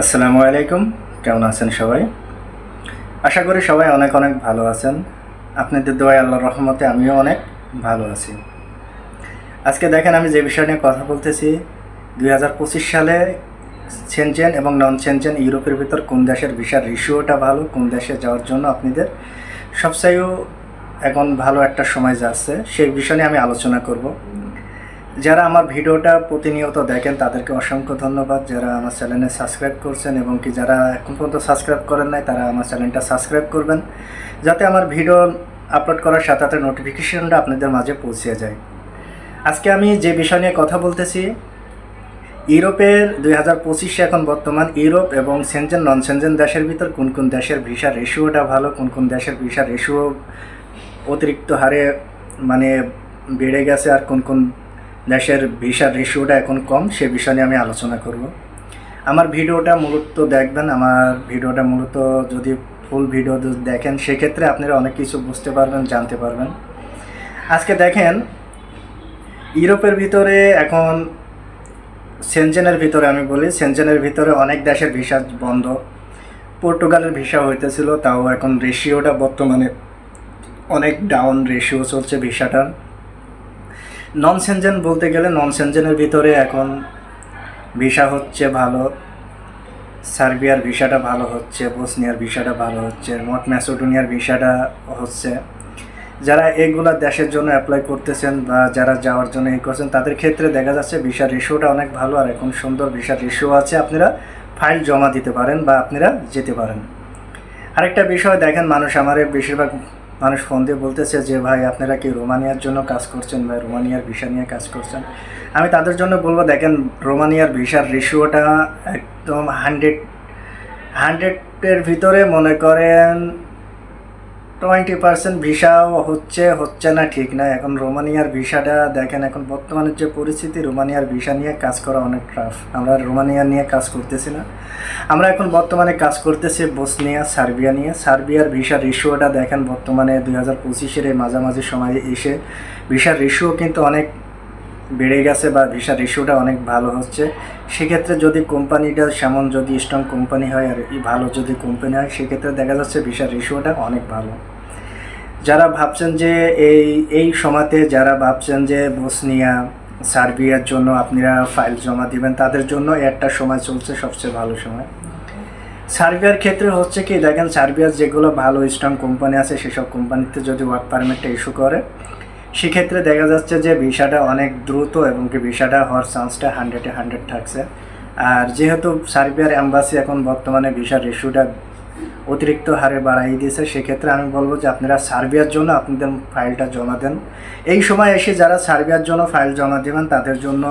আসসালামু আলাইকুম। কেমন আছেন সবাই? আশা করি সবাই অনেক অনেক ভালো আছেন। আপনাদের দোয়ায় আল্লাহর রহমতে আমিও অনেক ভালো আছি। আজকে দেখেন আমি যে বিষয় নিয়ে কথা বলতেছি দু হাজার পঁচিশ সালে সেনচেন এবং নন সেনচেন ইউরোপের ভিতর কোন দেশের ভিসার রিসিওটা ভালো, কোন দেশে যাওয়ার জন্য আপনাদের সবচেয়েও এখন ভালো একটা সময় যাচ্ছে। সেই বিষয় নিয়ে আমি আলোচনা করব। যারা আমার ভিডিওটা প্রতিনিয়ত দেখেন, তাদেরকে অসংখ্য ধন্যবাদ। যারা আমার চ্যানেলে সাবস্ক্রাইব করছেন এবং কি যারা এখন পর্যন্ত সাবস্ক্রাইব করেন নাই, তারা আমার চ্যানেলটা সাবস্ক্রাইব করবেন। যাতে আমার ভিডিও আপলোড করার সাথে সাথে নোটিফিকেশনটা আপনাদের মাঝে পৌঁছে যায়। আজকে আমি যে বিষয় নিয়ে কথা বলতেছি, ইউরোপের দুই হাজার পঁচিশে এখন বর্তমান ইউরোপ এবং সেনজেন নন সেনজেন দেশের ভিতর কোন কোন দেশের ভিসা রেশিওটা ভালো, কোন কোন দেশের ভিসা রেশিও অতিরিক্ত হারে মানে বেড়ে গেছে, আর কোন কোন দেশের ভিসার রেশিওটা এখন কম, সে বিষয় নিয়ে আমি আলোচনা করব। আমার ভিডিওটা মূলত দেখবেন, আমার ভিডিওটা মূলত যদি ফুল ভিডিও দেখেন, সেক্ষেত্রে আপনারা অনেক কিছু বুঝতে পারবেন, জানতে পারবেন। আজকে দেখেন, ইউরোপের ভিতরে এখন সেনজেনের ভিতরে আমি বলি সেনজেনের ভিতরে অনেক দেশের ভিসা বন্ধ। পর্তুগালের ভিসা হইতেছিল, তাও এখন রেশিওটা বর্তমানে অনেক ডাউন রেশিও চলছে ভিসাটার। নন সেনজেন বলতে গেলে নন সেনজেনের ভিতরে এখন ভিসা হচ্ছে ভালো, সার্বিয়ার ভিসাটা ভালো হচ্ছে, বসনিয়ার ভিসাটা ভালো হচ্ছে নর্থ ম্যাসোডোনিয়ার ভিসাটা হচ্ছে। যারা এইগুলা দেশের জন্য অ্যাপ্লাই করতেছেন বা যারা যাওয়ার জন্য এই করছেন, তাদের ক্ষেত্রে দেখা যাচ্ছে ভিসার রেশিওটা অনেক ভালো আর এখন সুন্দর ভিসার রেশিও আছে। আপনারা ফাইল জমা দিতে পারেন বা আপনারা যেতে পারেন। আরেকটা বিষয় দেখেন, মানুষ আমার বেশিরভাগ মানুষ ফোন দিয়ে বলতেছে যে, ভাই, আপনারা কি রোমানিয়ার জন্য কাজ করছেন বা রোমানিয়ার ভিসা নিয়ে কাজ করছেন? আমি তাদের জন্য বলব, দেখেন, রোমানিয়ার ভিসার রেশিওটা একদম হান্ড্রেড হান্ড্রেডের ভিতরে মনে করেন টোয়েন্টি পার্সেন্ট ভিসাও হচ্ছে হচ্ছে না, ঠিক না। এখন রোমানিয়ার ভিসাটা দেখেন, এখন বর্তমানের যে পরিস্থিতি, রোমানিয়ার ভিসা নিয়ে কাজ করা অনেক টাফ আমরা রোমানিয়া নিয়ে কাজ করতেছি না। আমরা এখন বর্তমানে কাজ করতেছি বসনিয়া, সার্বিয়া নিয়ে। সার্বিয়ার ভিসার রেশিওটা দেখেন, বর্তমানে দুই হাজার পঁচিশের এই মাঝামাঝি সময়ে এসে ভিসার রেশিও কিন্তু অনেক বেড়ে গেছে বা ভিসার রেশিওটা অনেক ভালো হচ্ছে। সেক্ষেত্রে যদি কোম্পানিটা সেমন যদি স্ট্রং কোম্পানি হয় আর ভালো যদি কোম্পানি হয়, সেক্ষেত্রে দেখা যাচ্ছে ভিসার রেশিওটা অনেক ভালো। যারা ভাবছেন যে এই এই সময়তে যারা ভাবছেন যে বসনিয়া, সার্বিয়ার জন্য আপনারা ফাইল জমা দিবেন, তাদের জন্য একটা সময় চলছে সবচেয়ে ভালো সময়। সার্বিয়ার ক্ষেত্রে হচ্ছে কি, দেখেন সার্বিয়ার যেগুলো ভালো স্ট্রং কোম্পানি আছে, সেসব কোম্পানিতে যদি ওয়ার্ক পারমিটটা ইস্যু করে, সেক্ষেত্রে দেখা যাচ্ছে যে ভিসাটা অনেক দ্রুত এবং কি ভিসাটা হওয়ার চান্সটা হান্ড্রেডে হান্ড্রেড থাকছে। আর যেহেতু সার্বিয়ার অ্যাম্বাসি এখন বর্তমানে ভিসার রেশিওটা অতিরিক্ত হারে বাড়াই দিয়েছে, সেক্ষেত্রে আমি বলব যে আপনারা সার্বিয়ার জন্য আপনাদের ফাইলটা জমা দেন। এই সময় এসে যারা সার্বিয়ার জন্য ফাইল জমা দেবেন, তাদের জন্য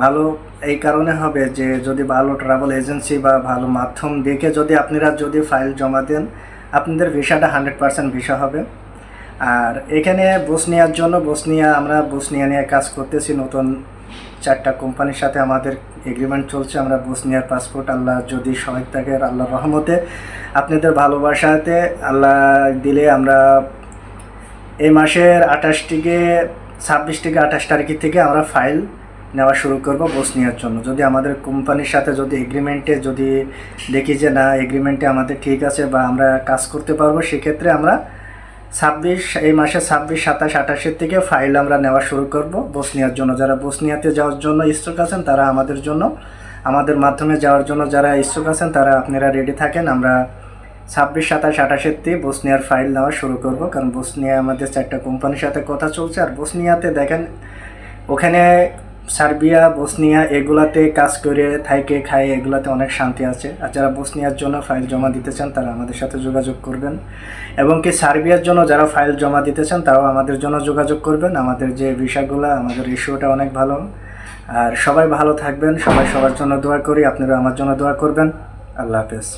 ভালো। এই কারণে হবে যে যদি ভালো ট্রাভেল এজেন্সি বা ভালো মাধ্যম দেখে যদি আপনারা যদি ফাইল জমা দেন, আপনাদের ভিসাটা হান্ড্রেড পার্সেন্ট ভিসা হবে। আর এখানে বসনিয়ার জন্য, বসনিয়া, আমরা বসনিয়া নিয়ে কাজ করতেছি নতুন চারটা কোম্পানির সাথে আমাদের এগ্রিমেন্ট চলছে, আমরা বসনিয়ার পাসপোর্ট আল্লাহ যদি সহায়ক থাকে আল্লাহ রহমতে। আপনাদের ভালোবাসাতে আল্লাহ দিলে আমরা এই মাসের আঠাশ থেকে ছাব্বিশ থেকে আঠাশ তারিখ থেকে আমরা ফাইল নেওয়া শুরু করব বসনিয়ার জন্য। যদি আমাদের কোম্পানির সাথে যদি এগ্রিমেন্টে যদি দেখি যে না এগ্রিমেন্টে আমাদের ঠিক আছে বা আমরা কাজ করতে পারব, সেক্ষেত্রে আমরা ছাব্বিশ, এই মাসে ছাব্বিশ, সাতাশ, আঠাশের থেকে ফাইল আমরা নেওয়া শুরু করব। বসনিয়ার জন্য যারা বসনিয়াতে যাওয়ার জন্য ইচ্ছুক আছেন, তারা আমাদের জন্য, আমাদের মাধ্যমে যাওয়ার জন্য যারা ইচ্ছুক আছেন, তারা আপনারা রেডি থাকেন। আমরা ছাব্বিশ, সাতাশ, আঠাশের থেকে বসনিয়ার ফাইল নেওয়া শুরু করব, কারণ বসনিয়া আমাদের চারটা কোম্পানির সাথে কথা চলছে। আর বসনিয়াতে দেখেন, ওখানে সার্বিয়া, বসনিয়া এগুলাতে কাজ করে থাইকে খায়, এগুলাতে অনেক শান্তি আছে। আর যারা বসনিয়ার জন্য ফাইল জমা দিতে চান, তারা আমাদের সাথে যোগাযোগ করবেন। এবং কি সার্বিয়ার জন্য যারা ফাইল জমা দিতে চান, তারাও আমাদের জন্য যোগাযোগ করবেন। আমাদের যে বিষয়গুলো আমাদের রেশিওটা অনেক ভালো। আর সবাই ভালো থাকবেন, সবাই সবার জন্য দোয়া করি আপনারা আমার জন্য দোয়া করবেন। আল্লাহ হাফেজ।